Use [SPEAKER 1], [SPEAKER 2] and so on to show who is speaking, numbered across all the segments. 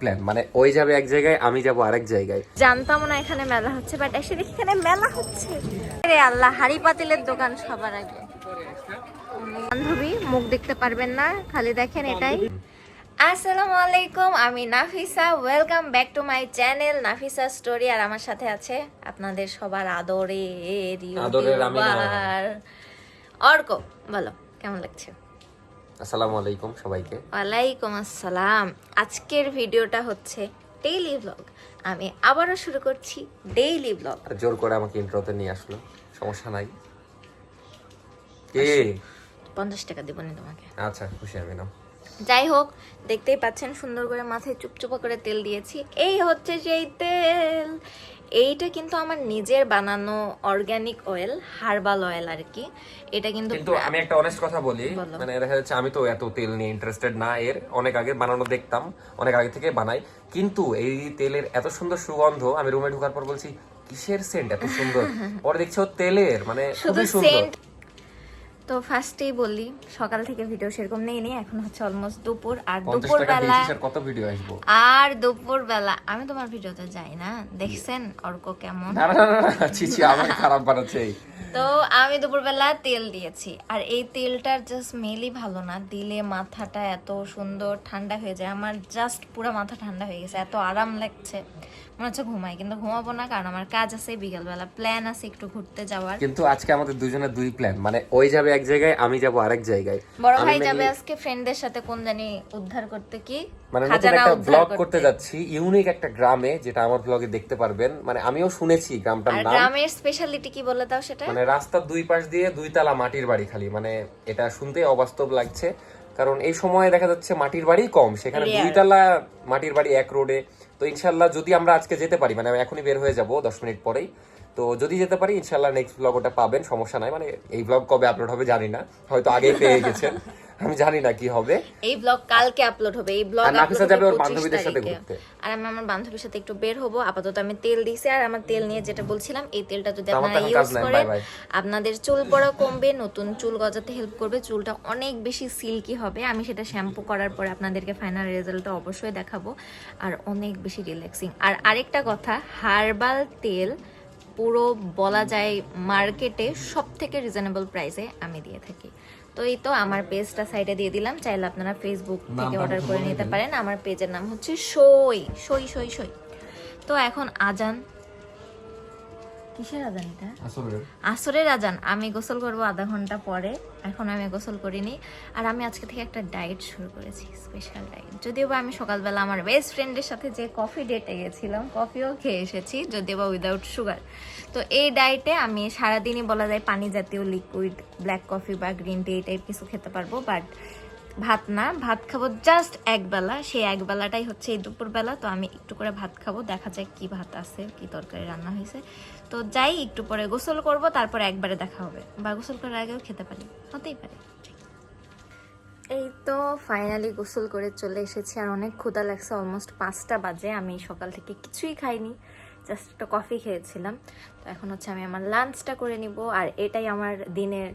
[SPEAKER 1] Plan মানে ওই যাবে এক জায়গায় আমি যাব আরেক জায়গায়।
[SPEAKER 2] জানতাম না এখানে মেলা হচ্ছে বাট এসে দেখি এখানে মেলা হচ্ছে। রে আল্লাহ হাড়ি পাতিলের দোকান সবার আগে। বান্ধবী মুখ দেখতে পারবেন না খালি দেখেন এটাই। আসসালামু আলাইকুম আমি Nafisa welcome back to my channel Nafisa story আর আমার সাথে আছে আপনাদের সবার আদরের
[SPEAKER 1] আদরের আমি
[SPEAKER 2] অর্ক বলো কেমন লাগছে?
[SPEAKER 1] আসসালামু আলাইকুম সবাইকে।
[SPEAKER 2] ওয়ালাইকুম আসসালাম। আজকের ভিডিওটা হচ্ছে ডেইলি ব্লগ আমি আবারও শুরু করছি ডেইলি ব্লগ
[SPEAKER 1] আর জোর করে আমাকে ইন্ট্রোতে নিয়ে আসলো সমস্যা নাই। কে?
[SPEAKER 2] পঞ্চাশ টাকা দিব না তোমাকে।
[SPEAKER 1] আচ্ছা খুশি আমি নাও।
[SPEAKER 2] যাই হোক দেখতেই পাচ্ছেন সুন্দর করে মাথায় চুপচুপা করে তেল দিয়েছি। এই হচ্ছে সেই তেল। এইটা কিন্তু আমার নিজের বানানো অর্গানিক অয়েল হার্বাল অয়েল আর কি এটা কিন্তু
[SPEAKER 1] কিন্তু আমি একটা অনেস্ট কথা বলি মানে দেখা যাচ্ছে আমি তো এত তেল নিয়ে ইন্টারেস্টেড না এর অনেক আগে বানানো দেখতাম অনেক আগে থেকে বানাই। কিন্তু এই তেলের এত সুন্দর সুগন্ধ আমি রুমে ঢোকার পর বলছি কিসের সেন্ট এত সুন্দর? পরে দেখছ তেলের মানে খুবই সুন্দর।
[SPEAKER 2] তো ফার্স্টেই বলি সকাল থেকে ভিডিও সেরকম নেই নি এখন হচ্ছে অলমোস্ট দুপুর। আর দুপুর বেলা
[SPEAKER 1] কত ভিডিও আসব?
[SPEAKER 2] আর দুপুর বেলা আমি তোমার ভিডিওতে যাই না। দেখছেন অর্ক কেমন?
[SPEAKER 1] না না না, ছি ছি আমার খারাপ বানাচ্ছে
[SPEAKER 2] তো আমি দুপুরবেলা তেল দিয়েছি। আর এই তেলটার জাস্ট স্মেলই ভালো না। দিলে মাথাটা এত সুন্দর ঠান্ডা হয়ে যায়। আমার জাস্ট পুরো মাথা ঠান্ডা হয়ে গেছে। এত আরাম লাগছে। মনে হচ্ছে ঘুমাই কিন্তু ঘুমাবো না কারণ আমার কাজ আছে বিকেলবেলা প্ল্যান আছে একটু ঘুরতে যাওয়ার।
[SPEAKER 1] কিন্তু আজকে আমাদের দুজনের দুই প্ল্যান মানে ওই যাবে এক জায়গায় আমি যাব আরেক জায়গায়।
[SPEAKER 2] বড় ভাই যাবে আজকে ফ্রেন্ডদের সাথে কোন জানি উদ্ধার করতে কি?
[SPEAKER 1] মানে নতুন একটা ব্লগ করতে। যাচ্ছি ইউনিক একটা গ্রামে যেটা আমার ব্লগে দেখতে পারবেন। মানে আমিও শুনেছি গ্রামটার নাম।
[SPEAKER 2] গ্রামের স্পেশালিটি কি বলে দাও সেটা?
[SPEAKER 1] মানে রাস্তার দুই পাশ দিয়ে দুই তালা মাটির বাড়ি খালি। মানে এটা শুনতে অবাস্তব লাগছে। কারণ এই সময়ে দেখা যাচ্ছে মাটির বাড়ি কম। সেখানে. দুই তালা মাটির বাড়ি এক রোডে। তো ইনশাল্লাহ যদি আমরা আজকে যেতে পারি মানে আমি এখনই বের হয়ে যাব দশ মিনিট পরেই। তো যদি যেতে পারি ইনশাল্লাহ নেক্সট ব্লগ ওটা পাবেন সমস্যা নাই। মানে এই ব্লগ কবে আপলোড হবে জানি না। হয়তো আগেই পেয়ে গেছেন। আমি জানি না কি হবে।
[SPEAKER 2] এই ব্লগ কালকে আপলোড হবে। এই ব্লগ
[SPEAKER 1] নাফিসা যাবে ওর বান্ধবীদের সাথে ঘুরতে।
[SPEAKER 2] আর আমি আমার বান্ধবীর সাথে একটু বের হব। আপাতত আমি তেল দিয়েছি আর আমার তেল নিয়ে যেটা বলছিলাম এই তেলটা যদি আপনারা ইউজ করেন। আপনাদের চুল পড়া কমবে নতুন চুল গজাতে হেল্প করবে। চুলটা অনেক বেশি সিল্কি হবে। আমি সেটা শ্যাম্পু করার পরে আপনাদেরকে ফাইনাল রেজাল্টটা অবশ্যই দেখাবো। আর অনেক বেশি রিল্যাক্সিং আর আরেকটা কথা হার্বাল তেল পুরো বলা যায় মার্কেটে সব থেকে রিজনেবল প্রাইসে আমি দিয়ে থাকি। তো এই তো আমার পেজটা সাইডে দিয়ে দিলাম। চাইলে আপনারা ফেসবুক থেকে অর্ডার করে নিতে পারেন। আমার পেজের নাম হচ্ছে সই সই সই সই। তো এখন আজান। কিসের আজান এটা? আসরের। আজান। আমি গোসল করব আধা ঘণ্টা পরে। এখন আমি গোসল করিনি। আর আমি আজকে থেকে একটা ডায়েট শুরু করেছি স্পেশাল ডায়েট। যদিও বা আমি সকালবেলা আমার বেস্ট ফ্রেন্ডের সাথে যে কফি ডেটে গেছিলাম কফিও খেয়ে এসেছি যদিও বা উইদাউট সুগার তো এই ডায়েটে আমি সারাদিনই বলা যায় পানি জাতীয় লিকুইড ব্ল্যাক কফি বা গ্রিন টি এই টাইপ কিছু খেতে পারব বাট ভাত না, ভাত খাব জাস্ট একবেলা। সেই একবেলাটাই হচ্ছে এই দুপুরবেলা, তো আমি একটু করে ভাত খাব। দেখা যায় কি ভাত আছে, কি তরকারি রান্না হয়েছে। তো যাই, একটু পরে গোসল করব, তারপর একবারে দেখা হবে। বা গোসল করার আগেও খেতে পারি। হতেই পারে। এই তো ফাইনালি গোসল করে চলে এসেছি, আর অনেক ক্ষুধা লাগছে অলমোস্ট পাঁচটা বাজে। আমি সকাল থেকে কিছুই খাইনি জাস্ট একটা কফি খেয়েছিলাম। তো এখন হচ্ছে আমি আমার লাঞ্চটা করে নিব, আর এটাই আমার দিনের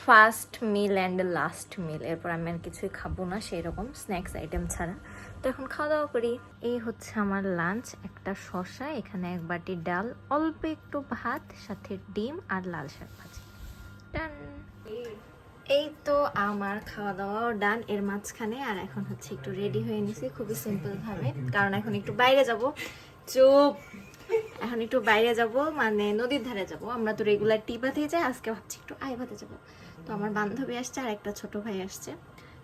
[SPEAKER 2] first meal and last meal, এরপর আমি আর কিছুই খাব না সেই রকম স্ন্যাক্স আইটেম ছাড়া। তো এখন খাওয়া দাওয়া করি। এই হচ্ছে আমার লাঞ্চ, একটা শসা, এখানে এক বাটি ডাল, অল্প একটু ভাত, সাথে ডিম আর লাল শাক ভাজি। ডান এই তো আমার খাওয়া দাওয়াও ডান এর মাঝখানে আর এখন হচ্ছে একটু রেডি হয়ে নিছি, খুবই সিম্পলভাবে কারণ এখন একটু বাইরে যাব। চুপ! এখন একটু বাইরে যাব মানে নদীর ধারে যাব। আমরা তো রেগুলার টিপাতেই যাই, আজকে ভাবছি একটু আইভাতে যাব। তো আমার বান্ধবী আসছে আর একটা ছোট ভাই আসছে।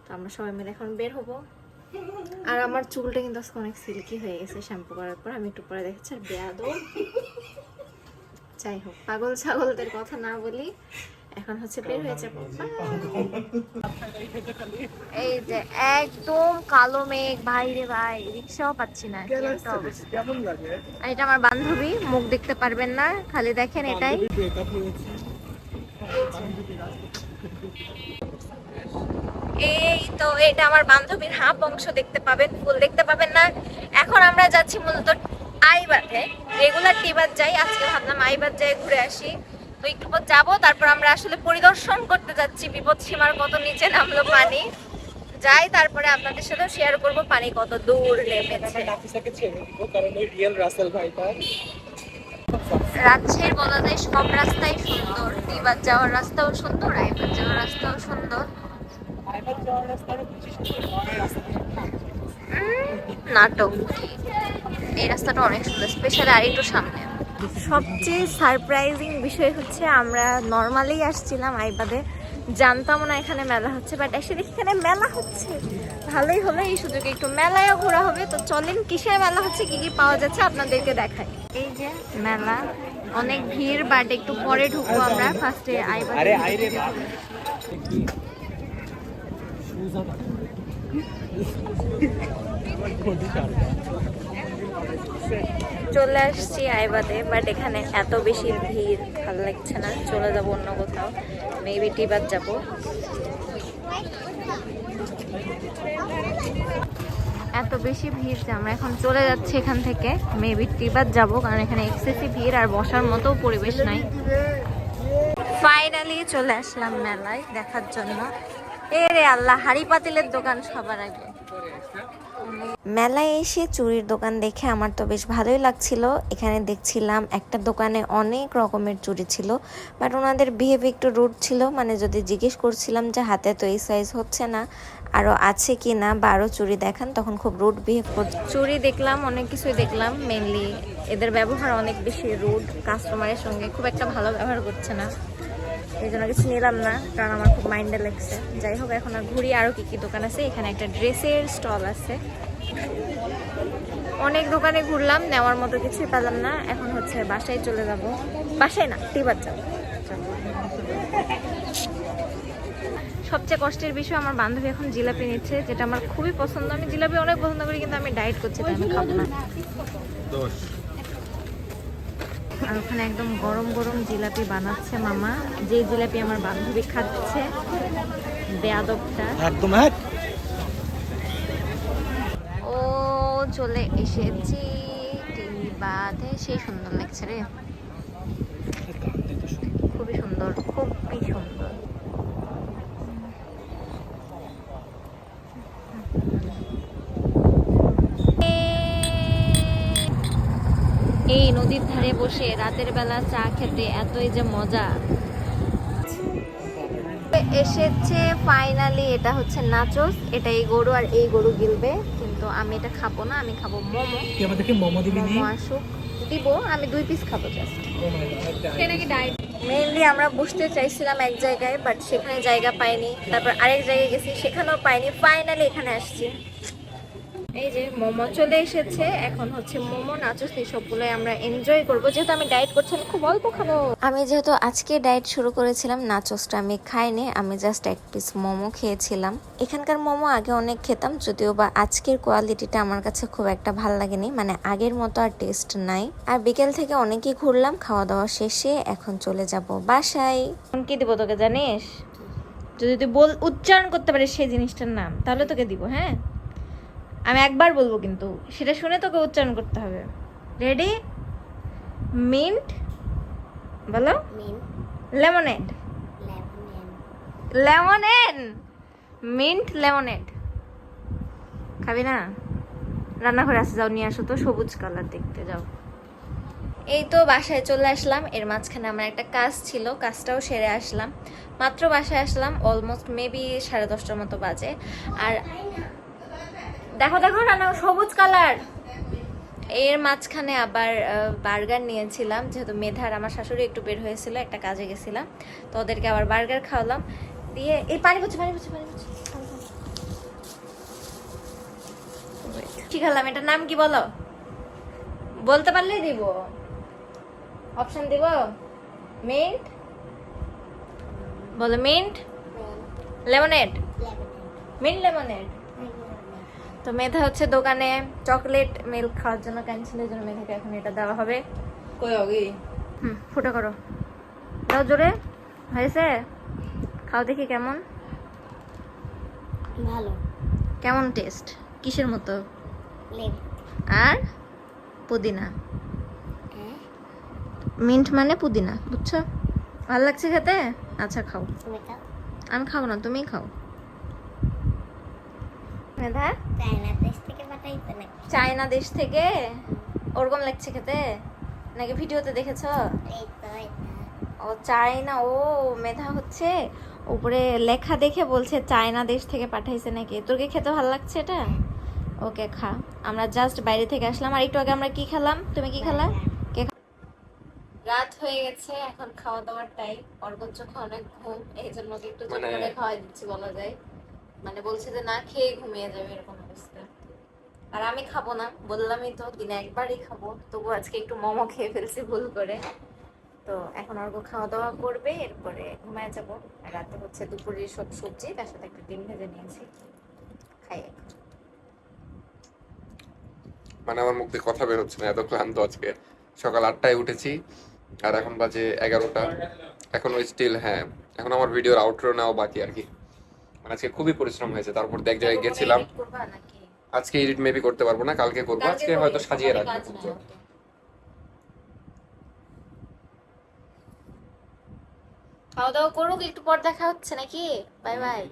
[SPEAKER 2] তো আমরা সবাই মিলে এখন বের হব। আর আমার চুলটা কিন্তু আজকে অনেক সিল্কি হয়ে গেছে শ্যাম্পু করার পর। আমি একটু পরে দেখেছি আর বেয়াদো যাই হোক, পাগল ছাগলদের কথা না বলি। এখন হচ্ছে বের হয়ে যাব। এই যে একদম কালো মেঘ ভাই রে ভাই রিক্সাও পাচ্ছি না এটা আমার বান্ধবী মুখ দেখতে পারবেন না খালি দেখেন এটাই। এই তো এটা আমার বান্ধবীর হাফ অংশ দেখতে পাবেন ফুল দেখতে পাবেন না। এখন আমরা যাচ্ছি মূলত আইবাতে রেগুলার টিবাদ যাই আজকে ভাবলাম আইবাদ যাই ঘুরে আসি। তো একটু পর যাব তারপর আমরা আসলে পরিদর্শন করতে যাচ্ছি। বিপদ সীমার কত নিচে নামলো পানি। যাই তারপরে আপনাদের সাথে শেয়ার করব পানি কত দূর নেমেছে। রাজ্যের বলা যায় সব রাস্তাই সুন্দর। দিবার যাওয়ার রাস্তাও সুন্দর আইবার যাওয়ার রাস্তাও সুন্দর। নাটক। এই রাস্তাটা অনেক সুন্দর স্পেশালি আর একটু সামনে। সবচেয়ে সারপ্রাইজিং বিষয় হচ্ছে আমরা নর্মালি আসছিলাম আইবাদে। জানতাম না এখানে মেলা হচ্ছে বাট এসে দেখি এখানে মেলা হচ্ছে। ভালোই হলো এই সুযোগে। একটু মেলায়ও ঘোরা হবে। তো চলেন কিসের মেলা হচ্ছে কি কি পাওয়া যাচ্ছে আপনাদেরকে দেখাই। এই যে মেলা অনেক ভিড় বাট একটু পরে ঢুকবো আমরা ফার্স্টে আইবাদে।
[SPEAKER 3] আরে আইরে বাপ।
[SPEAKER 2] চলে আসছি আইবাদে বাট এখানে এত বেশি ভিড়, ভালো লাগছে না। চলে যাব অন্য কোথাও। মেবি টিবাদ যাব। এত বেশি ভিড় যে আমরা এখন চলে যাচ্ছি এখান থেকে। মেবি টিবাদ যাব, কারণ এখানে এক্সেসিভ ভিড় আর বসার মতো পরিবেশ নাই। ফাইনালি চলে আসলাম মেলায় দেখার জন্য। এ রে আল্লাহ, হাড়ি পাতিলের দোকান সবার আগে। মেলায় এসে চুড়ির দোকান দেখে আমার তো বেশ ভালোই লাগছিল। এখানে দেখছিলাম একটা দোকানে অনেক রকমের চুড়ি ছিল বাট ওনাদের বিহেভ একটু রুট ছিল। মানে যদি জিজ্ঞেস করছিলাম যে হাতে তো এই সাইজ হচ্ছে না আরও আছে কি না বা আরও চুড়ি দেখান, তখন খুব রুট বিহেভ করছে চুড়ি দেখলাম, অনেক কিছুই দেখলাম মেনলি এদের ব্যবহার অনেক বেশি রুড কাস্টমারের সঙ্গে খুব একটা ভালো ব্যবহার করছে না। এই জন্য কিছু নিলাম না, কারণ আমার খুব মাইন্ডে লাগছে। যাই হোক, এখন আর ঘুরি আরও কী কী দোকান আছে? এখানে একটা ড্রেসের স্টল আছে। অনেক দোকানে ঘুরলাম, নেওয়ার মতো কিছুই পেলাম না। এখন হচ্ছে বাসায় চলে যাব। বাসায় না টিবার যাব। সবচেয়ে কষ্টের বিষয়, আমার বান্ধবী এখন জিলাপি নিচ্ছে, যেটা আমার খুবই পছন্দ। আমি জিলাপি অনেক পছন্দ করি, কিন্তু আমি ডায়েট করছি, তাই আমি খাব না। আর ওখানে একদম গরম গরম জিলাপি বানাচ্ছে মামা। যে জিলাপি আমার বান্ধবী খাচ্ছে বেয়াদবটা।
[SPEAKER 3] একদম
[SPEAKER 2] ও চলে এসেছি। বাদে সেই সুন্দর লাগছে রে খুবই সুন্দর খুবই সুন্দর এই নদীর ধারে বসে রাতের বেলা চা খেতে এতই যে মজা। এসেছে ফাইনালি এটা হচ্ছে নাচোস এটা এই গরু আর এই গরু গিলবে কিন্তু আমি এটা খাব না আমি খাব মোমো।
[SPEAKER 3] আমাদেরকে মোমো দিবি নি?
[SPEAKER 2] মোমো আসুক। দিব আমি দুই পিস খাব জাস্ট
[SPEAKER 3] God,
[SPEAKER 2] মেইনলি আমরা বসতে চাইছিলাম এক জায়গায় বাট সেখানে জায়গা পাইনি। তারপর আরেক জায়গায় গেছি সেখানেও পাইনি। ফাইনালি এখানে আসছি। এই যে মোমো চলে এসেছে এখন হচ্ছে মোমো নাচস এই সবগুলো আমরা এনজয় করব। যেহেতু আমি ডায়েট করছি আমি খুব অল্প খাব। আমি যেহেতু আজকে ডায়েট শুরু করেছিলাম নাচসটা আমি খাইনি আমি জাস্ট এক পিস মোমো খেয়েছিলাম। এখানকার মোমো আগে অনেক খেতাম যদিও বা আজকের কোয়ালিটিটা আমার কাছে খুব একটা ভালো লাগেনি মানে আগের মতো আর টেস্ট নাই। আর বিকেল থেকে অনেকেই ঘুরলাম খাওয়া দাওয়া শেষে এখন চলে যাব বাসায়। কি দিব তোকে জানিস? যদি তুই বল উচ্চারণ করতে পারিস সেই জিনিসটার নাম তাহলে তোকে দিব হ্যাঁ? আমি একবার বলব কিন্তু সেটা শুনে তোকে উচ্চারণ করতে হবে। রেডি মিন্ট বলো। লেমনেড লেমনেড মিন্ট লেমনেড খাবি না? রান্নাঘরে আসে যাও নিয়ে আসো তো সবুজ কালার দেখতে যাও। এই তো বাসায় চলে আসলাম এর মাঝখানে আমার একটা কাজ ছিল কাজটাও সেরে আসলাম। মাত্র বাসায় আসলাম অলমোস্ট মেবি সাড়ে দশটার মতো বাজে। আর দেখো দেখো রান্না সবুজ কালার। এর মাঝখানে আবার বার্গার নিয়েছিলাম যেহেতু মেধার আমার শাশুড়ি একটু বের হয়েছিল একটা কাজে গেছিলাম তো ওদেরকে আবার বার্গার খাওয়ালাম। দিয়ে এই পানি পড়ছে পানি পড়ছে পানি পড়ছে। কি খেলাম? এটার নাম কি বলো? বলতে পারলেই দিব। অপশন দিব? মিন্ট বলো মিন্ট লেমনেড মিন্ট লেমনেড তো মেধা হচ্ছে দোকানে চকলেট মিল্ক খাওয়ার জন্য ক্যান্সেলের জন্য মেধাকে এখন এটা দেওয়া হবে।
[SPEAKER 4] কই
[SPEAKER 2] হুম ফুটো করো। দাও জোরে। হয়েছে? খাও দেখি কেমন।
[SPEAKER 5] ভালো।
[SPEAKER 2] কেমন টেস্ট কিসের মতো? আর? পুদিনা।
[SPEAKER 5] হ্যাঁ?
[SPEAKER 2] মিন্ট মানে পুদিনা বুঝছ? ভালো লাগছে খেতে? আচ্ছা খাও।
[SPEAKER 5] তুমি খাও।
[SPEAKER 2] আমি খাব না তুমিই খাও। মেধা?
[SPEAKER 5] চায়না দেশ থেকে পাঠাইছে নাকি?
[SPEAKER 2] চায়না দেশ থেকে? ওরকম লাগছে খেতে? নাকি ভিডিওতে দেখেছ? ও চায়না ও মেধা হচ্ছে। উপরে লেখা দেখে বলছে চায়না দেশ থেকে পাঠাইছে নাকি। তোর কি খেতে ভালো লাগছে এটা? ওকে খা। আমরা জাস্ট বাইরে থেকে আসলাম। আর একটু আগে আমরা কি খেলাম? তুমি কি খেলা? কে রাত হয়ে গেছে এখন খাওয়া দাওয়ার টাইম অর্গন চোখে অনেক ঘুম এই জন্য একটু জোর
[SPEAKER 1] মানে-
[SPEAKER 2] করে খাওয়াই দিচ্ছি বলা যায়। মানে বলছে যে, না, খেয়ে ঘুমিয়ে যাবে, এরকম অবস্থা। আর আমি খাব না। বললামই তো, দিনে একবারই খাব। তবু আজকে একটু মোমো খেয়ে ফেলছি ভুল করে। তো এখন অর্ঘ খাওয়া দাওয়া করবে, এরপরে ঘুমায় যাব। আর রাতে হচ্ছে দুপুরের সব সবজি, তার সাথে একটু ডিম ভেজে নিয়েছি। খাই এখন।
[SPEAKER 1] মানে আমার মুখ দিয়ে কথা বের হচ্ছে না, এত ক্লান্ত আজকে। সকাল আটটায় উঠেছি, আর এখন বাজে এগারোটা। এখন ওই স্টিল হ্যাঁ এখন আমার ভিডিওর আউটরো নেওয়া বাকি আর কি। আজকে খুবই পরিশ্রম হয়েছে তারপর এক জায়গায় গেছিলাম। আজকে এডিট মেবি করতে পারব না কালকে করব আজকে হয়তো সাজিয়ে রাখব।
[SPEAKER 2] খাওয়া দাওয়া করুক একটু পর দেখা হচ্ছে নাকি? Bye bye.